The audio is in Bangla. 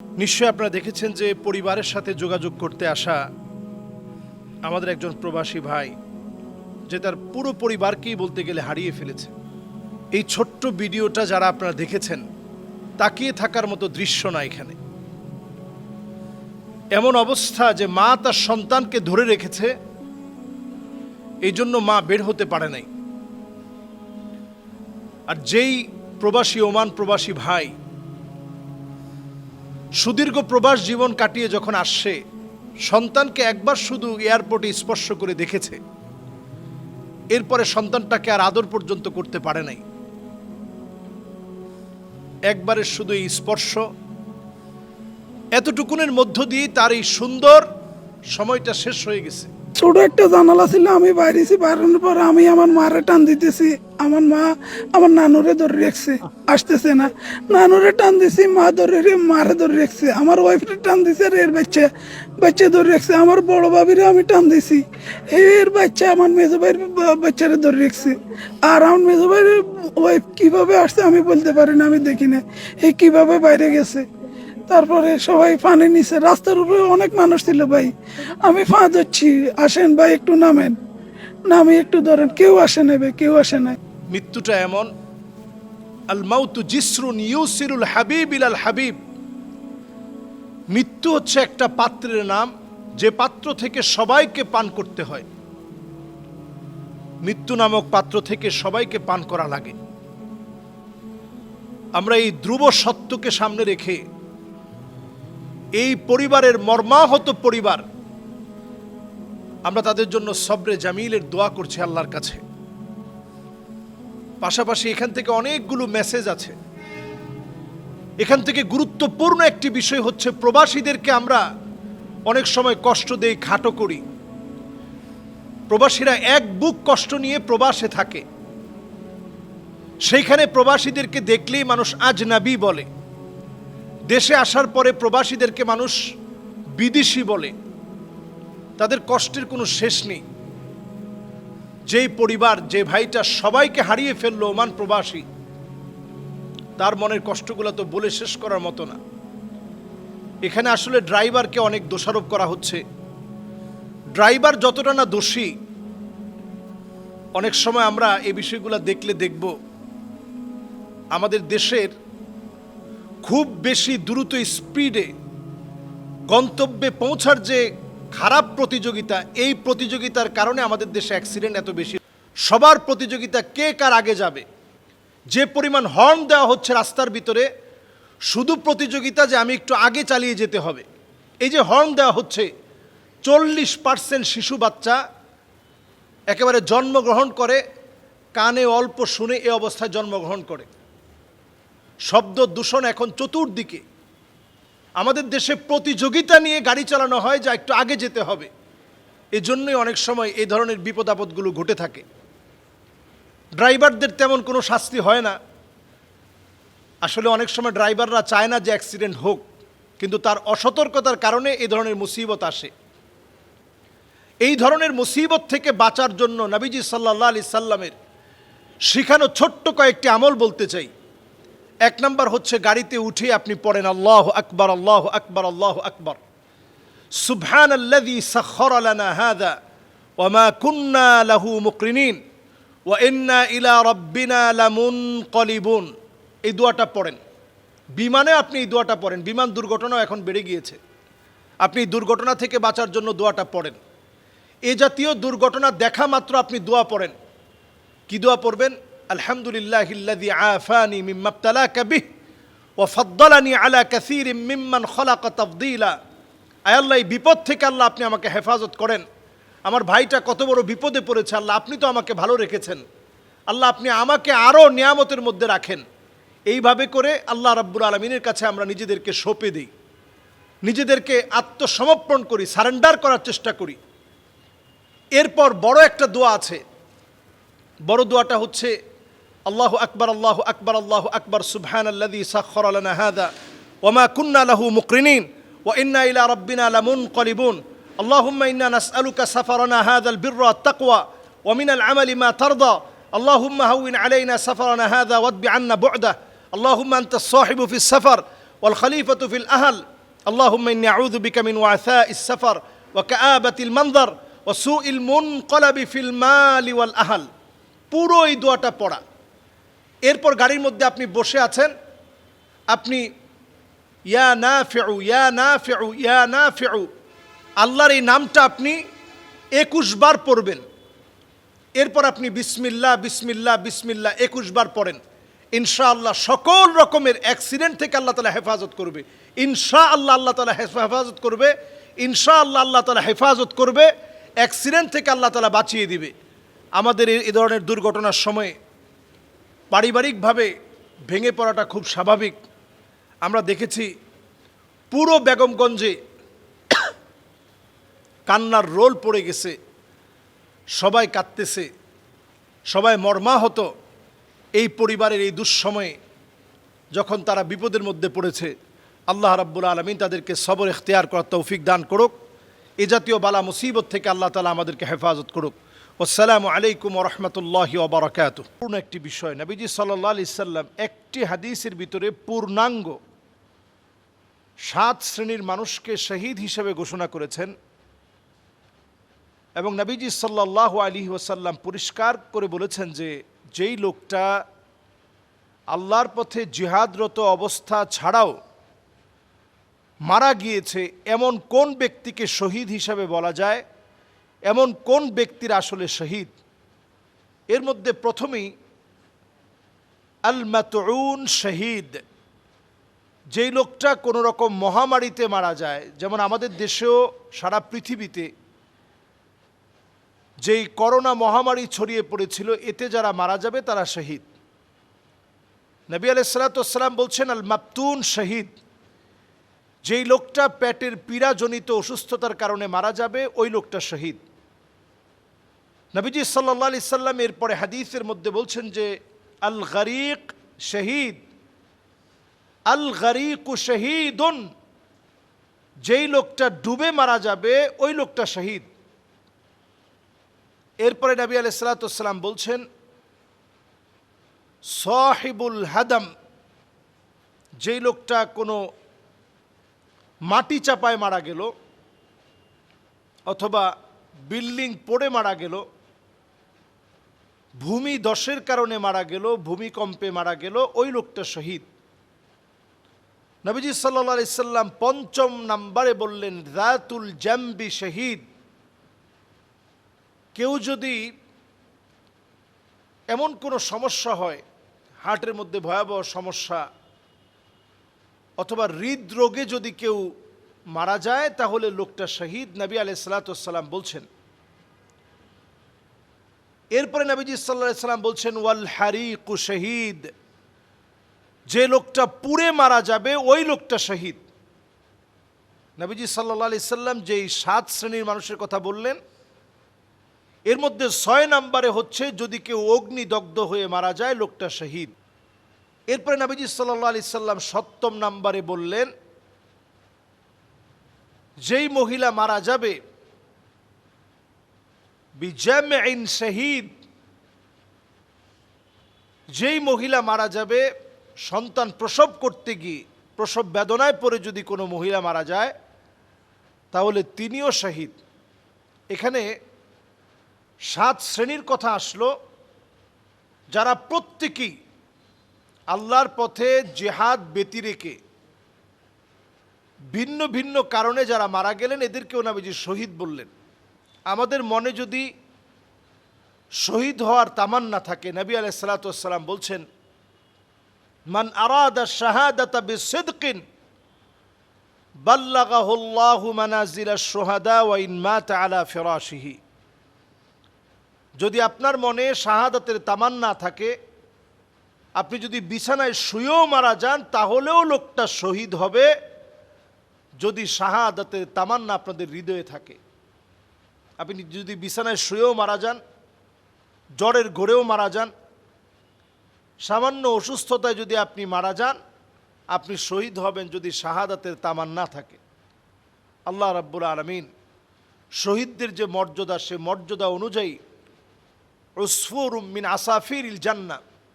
নিশ্চয়ই আপনারা দেখেছেন যে পরিবারের সাথে যোগাযোগ করতে আসা আমাদের একজন প্রবাসী ভাই, যে তার পুরো পরিবারকেই বলতে গেলে হারিয়ে ফেলেছে। এই ছোট্ট ভিডিওটা যারা আপনারা দেখেছেন, তাকিয়ে থাকার মতো দৃশ্য না এখানে। এমন অবস্থা যে মা তার সন্তানকে ধরে রেখেছে, এই জন্য মা বের হতে পারে নাই। আর যেই প্রবাসী, ওমান প্রবাসী ভাই সুদীর্ঘ প্রবাস জীবন কাটিয়ে যখন আসছে সন্তানকে একবার শুধু এয়ারপোর্টে স্পর্শ করে দেখেছে। এরপরে সন্তানটাকে আর আদর পর্যন্ত করতে পারে নাই। একবারে শুধু এই স্পর্শ, এতটুকুনের মধ্য দিয়ে তার এই সুন্দর সময়টা শেষ হয়ে গেছে। ছোট একটা জানালা ছিল, আমি বাইরেছি বাইরানোর পর আমি আমার মারে টান দিতেছি। আমার মা আমার নানুরে ধরে রেখছে, আসতেছে না। নানুরে টান দিছি, মা ধরে রে, মারে ধরে রেখছে। আমার ওয়াইফরে টান দিছে এর বাচ্চা বাচ্চা ধরে রেখছে। আমার বড় ভাবিরে আমি টান দিছি, এর বাচ্চা আমার মেজো ভাইয়ের বাচ্চারে ধরে রেখছে। আর আমার মেজো ভাইয়ের ওয়াইফ কীভাবে আসছে আমি বলতে পারি না, আমি দেখি না। এই কীভাবে বাইরে গেছে? তারপরে সবাই পানি নিছে। রাস্তার উপরে অনেক মানুষ ছিল ভাই। আমি ফা যাচ্ছি আসেন ভাই, একটু নামেন। নামি একটু ধরেন, কেউ আসে নেবে কেউ আসে নাই। মৃত্যুটা এমন আল মাউতু জিসরুন ইউসিরুল হাবিব ইলাল হাবিব। মৃত্যু হচ্ছে একটা পাত্রের নাম, যে পাত্র থেকে সবাইকে পান করতে হয়। মৃত্যু নামক পাত্র থেকে সবাইকে পান করা লাগে। আমরা এই ধ্রুব সত্যকে সামনে রেখে এই পরিবারের মর্মাহত পরিবার। আমরা তাদের জন্য সবরে জামিলের দোয়া করছি আল্লাহর কাছে। পাশাপাশি এখান থেকে অনেকগুলো মেসেজ আছে। এখান থেকে গুরুত্বপূর্ণ একটি বিষয় হচ্ছে প্রবাসীদেরকে আমরা অনেক সময় কষ্ট দেই, খাটো করি। প্রবাসীরা এক বুক কষ্ট নিয়ে প্রবাসে থাকে। সেইখানে প্রবাসীদেরকে দেখলেই মানুষ আজনাবি বলে। দেশে আসার পরে প্রবাসীদেরকে মানুষ বিদেশি বলে। তাদের কষ্টের কোনো শেষ নেই। যেই পরিবার, যে ভাইটা সবাইকে হারিয়ে ফেলল ওমান প্রবাসী, তার মনের কষ্টগুলো তো বলে শেষ করার মতো না। এখানে আসলে ড্রাইভারকে অনেক দোষারোপ করা হচ্ছে। ড্রাইভার যতটা না দোষী, অনেক সময় আমরা এই বিষয়গুলো দেখলে দেখব। আমাদের দেশের খুব বেশি দ্রুত স্পিডে গন্তব্যে পৌঁছার যে খারাপ প্রতিযোগিতা, এই প্রতিযোগিতার কারণে আমাদের দেশে অ্যাক্সিডেন্ট এত বেশি। সবার প্রতিযোগিতা কে কার আগে যাবে? যে পরিমাণ হর্ন দেওয়া হচ্ছে রাস্তার ভিতরে, শুধু প্রতিযোগিতা যে আমি একটু আগে চালিয়ে যেতে হবে। এই যে হর্ন দেওয়া হচ্ছে, চল্লিশ পার্সেন্ট শিশু বাচ্চা একেবারে জন্মগ্রহণ করে, কানে অল্প শুনে এ অবস্থায় জন্মগ্রহণ করে। শব্দ দূষণ এখন চতুর্দিকে। আমাদের দেশে প্রতিযোগিতা নিয়ে গাড়ি চালানো হয় যা একটু আগে যেতে হবে। এজন্যই অনেক সময় এই ধরনের বিপদ আপদগুলো ঘটে থাকে। ড্রাইভারদের তেমন কোনো শাস্তি হয় না। আসলে অনেক সময় ড্রাইভাররা চায় না যে অ্যাক্সিডেন্ট হোক, কিন্তু তার অসতর্কতার কারণে এই ধরনের মুসিবত আসে। এই ধরনের মুসিবত থেকে বাঁচার জন্য নবীজি সাল্লাহ আলি সাল্লামের শিখানো ছোট্ট কয়েকটি আমল বলতে চাই। এক নম্বর হচ্ছে গাড়িতে উঠে আপনি পড়েন, আল্লাহ আকবর আল্লাহ আকবর আল্লাহ আকবর। সুবহান আল্লাযী সাখখার লানা হাযা ওয়া কুন্না লাহু মুকরিনিন ওয়া ইন্না ইলা রাব্বিনা লামুনকালিবুন। এই দোয়াটা পড়েন। বিমানে আপনি এই দোয়াটা পড়েন। বিমান দুর্ঘটনাও এখন বেড়ে গিয়েছে। আপনি দুর্ঘটনা থেকে বাঁচার জন্য দোয়াটা পড়েন। এ জাতীয় দুর্ঘটনা দেখা মাত্র আপনি দোয়া পড়েন। কি দোয়া পড়বেন? আলহামদুলিল্লাহ ইল্লাযী আফানি মিম্মা ইবতালাকা বিহ ওয়া ফাদ্দালানি আলা কাসীরিম মিম্মান খলাকা তাফদীলা। আয় আল্লাহ, এই বিপদ থেকে আল্লাহ আপনি আমাকে হেফাজত করেন। আমার ভাইটা কত বড় বিপদে পড়েছে, আল্লাহ আপনি তো আমাকে ভালো রেখেছেন। আল্লাহ আপনি আমাকে আরও নিয়ামতের মধ্যে রাখেন। এইভাবে করে আল্লাহ রাব্বুল আলমিনের কাছে আমরা নিজেদেরকে সঁপে দিই। নিজেদেরকে আত্মসমর্পণ করি, সারেন্ডার করার চেষ্টা করি। এরপর বড় একটা দোয়া আছে। বড় দোয়াটা হচ্ছে আল্লাহ আকবর আল্লাহ আকবর আল্লাহ আকবর সুবহান আল্লাদি সাক্ষর আলানা হাদা ওমা কুন্না লাহু মুকরিনিন ওয়া ইন্না ইলা রব্বিনা লামুন কলিবুন اللهم إنا نسألك سفرنا هذا البر والتقوى ومن العمل ما ترضى اللهم هون علينا سفرنا هذا واتب عنا بعده اللهم أنت الصاحب في السفر والخليفة في الأهل اللهم إني أعوذ بك من وعثاء السفر وكآبة المنظر وسوء المنقلب في المال والأهل পুরো এই দোয়াটা পড়া এরপর গাড়ির মধ্যে আপনি বসে আছেন। আপনি, ইয়া না ফেউ ইয়া না ফেউ ইয়া না ফেউ আল্লাহর এই নামটা আপনি একুশ বার পড়বেন। এরপর আপনি বিসমিল্লা বিসমিল্লা বিসমিল্লা একুশ বার পড়েন। ইনশাআল্লাহ সকল রকমের অ্যাক্সিডেন্ট থেকে আল্লাহ তালা হেফাজত করবে। ইনশা আল্লাহ আল্লাহ তালা হেফাজত করবে। ইনশা আল্লাহ আল্লাহ তালা হেফাজত করবে। অ্যাক্সিডেন্ট থেকে আল্লাহ তালা বাঁচিয়ে দিবে। আমাদের এই এই ধরনের দুর্ঘটনার সময় পারিবারিকভাবে ভেঙে পড়াটা খুব স্বাভাবিক। আমরা দেখেছি পুরো বেগমগঞ্জে কান্নার রোল পড়ে গেছে, সবাই কাঁদতেছে, সবাই মর্মাহত এই পরিবারের এই দুঃসময়ে যখন তারা বিপদের মধ্যে পড়েছে। আল্লাহ রাব্বুল আলমিন তাদেরকে সবর এখতিয়ার করার তৌফিক দান করুক। এ জাতীয় বালা মুসিবত থেকে আল্লাহ তালা আমাদেরকে হেফাজত করুক। আসসালামু আলাইকুম রহমতুল্লাহি ওবরাকাত পূর্ণ একটি বিষয়, নবীজি সাল্লাহ আলি সাল্লাম একটি হাদিসের ভিতরে পূর্ণাঙ্গ সাত শ্রেণির মানুষকে শহীদ হিসেবে ঘোষণা করেছেন এবং নবীজি সাল্লাহ আলী ওসাল্লাম পরিষ্কার করে বলেছেন যে যেই লোকটা আল্লাহর পথে জিহাদরত অবস্থা ছাড়াও মারা গিয়েছে, এমন কোন ব্যক্তিকে শহীদ হিসাবে বলা যায়? এমন কোন ব্যক্তির আসলে শহীদ? এর মধ্যে প্রথমেই আল মাতউন শহীদ। যেই লোকটা কোনো রকম মহামারীতে মারা যায়, যেমন আমাদের দেশেও সারা পৃথিবীতে যেই করোনা মহামারী ছড়িয়ে পড়েছিল, এতে যারা মারা যাবে তারা শহীদ। নবী আলাইসালাতাম বলছেন আল মাপতুন শহীদ। যেই লোকটা পেটের পীড়াজনিত অসুস্থতার কারণে মারা যাবে, ওই লোকটা শহীদ। নবীজি সাল্লা আলি সাল্লাম এরপরে হাদিসের মধ্যে বলছেন যে, আল গরিক শহীদ, আল গরিকু শহীদুন, যেই লোকটা ডুবে মারা যাবে, ওই লোকটা শহীদ। এরপরে নবী আলাইসালাতাম বলছেন, সাহিবুল হাদাম, যেই লোকটা কোনো মাটি চাপায় মারা গেল, অথবা বিল্ডিং পড়ে মারা গেল, ভূমি দশের কারণে মারা গেল, ভূমিকম্পে মারা গেল, ওই লোকটা শহীদ। নবীজি সাল্লা সাল্লাম পঞ্চম নাম্বারে বললেন রাতুল জাম্বি শহীদ। কেউ যদি এমন কোনো সমস্যা হয়, হার্টের মধ্যে ভয়াবহ সমস্যা অথবা হৃদরোগে যদি কেউ মারা যায়, তাহলে লোকটা শহীদ। নবী আলাইসালাতাম বলছেন। এরপরে নবীজি সাল্লাহ সাল্লাম বলছেন, ওয়াল হারিকু শহীদ। যে লোকটা পুড়ে মারা যাবে, ওই লোকটা শহীদ। নবীজি সাল্লাহ আলি সাল্লাম যেই সাত শ্রেণির মানুষের কথা বললেন, এর মধ্যে ছয় নম্বরে হচ্ছে, যদি কেউ অগ্নিদগ্ধ হয়ে মারা যায়, লোকটা শহীদ। এরপরে নবীজি সাল্লাহ আলি সাল্লাম সপ্তম নাম্বারে বললেন, যেই মহিলা মারা যাবে বিজামিন শহীদ, যেই মহিলা মারা যাবে, সন্তান প্রসব করতে গিয়ে, প্রসব বেদনায় পড়ে যদি কোনো মহিলা মারা যায়, তাহলে তিনিও শহীদ। এখানে সাত শ্রেণির কথা আসলো, যারা প্রত্যেকেই আল্লাহর পথে জেহাদ ব্যতি রেখে ভিন্ন ভিন্ন কারণে যারা মারা গেলেন, এদেরকেও নাবিজি শহীদ বললেন। আমাদের মনে যদি শহীদ হওয়ার তামান্না থাকে, নবী আলাই সালাতাম বলছেন, মান আরাদা শাহাদাতা বিসিদকিন বাল্লাগাহুল্লাহু মানাজিলা সোহাদা ওয়াইন মাত আলা ফিরাশিহি। যদি আপনার মনে শাহাদাতের তামান্না থাকে আপনি যদি বিছানায় শুয়েও মারা যান, তাহলেও লোকটা শহীদ হবে। যদি শাহাদাতের তামান্না আপনাদের হৃদয়ে থাকে, আপনি যদি বিছানায় শুয়েও মারা যান, জ্বরের ঘোরেও মারা যান, সামান্য অসুস্থতায় যদি আপনি মারা যান, আপনি শহীদ হবেন যদি শাহাদাতের তামান্না থাকে। আল্লাহ রাব্বুল আলমিন শহীদদের যে মর্যাদা, সে মর্যাদা অনুযায়ী উসফুর মিন আসাফির ইল জান্না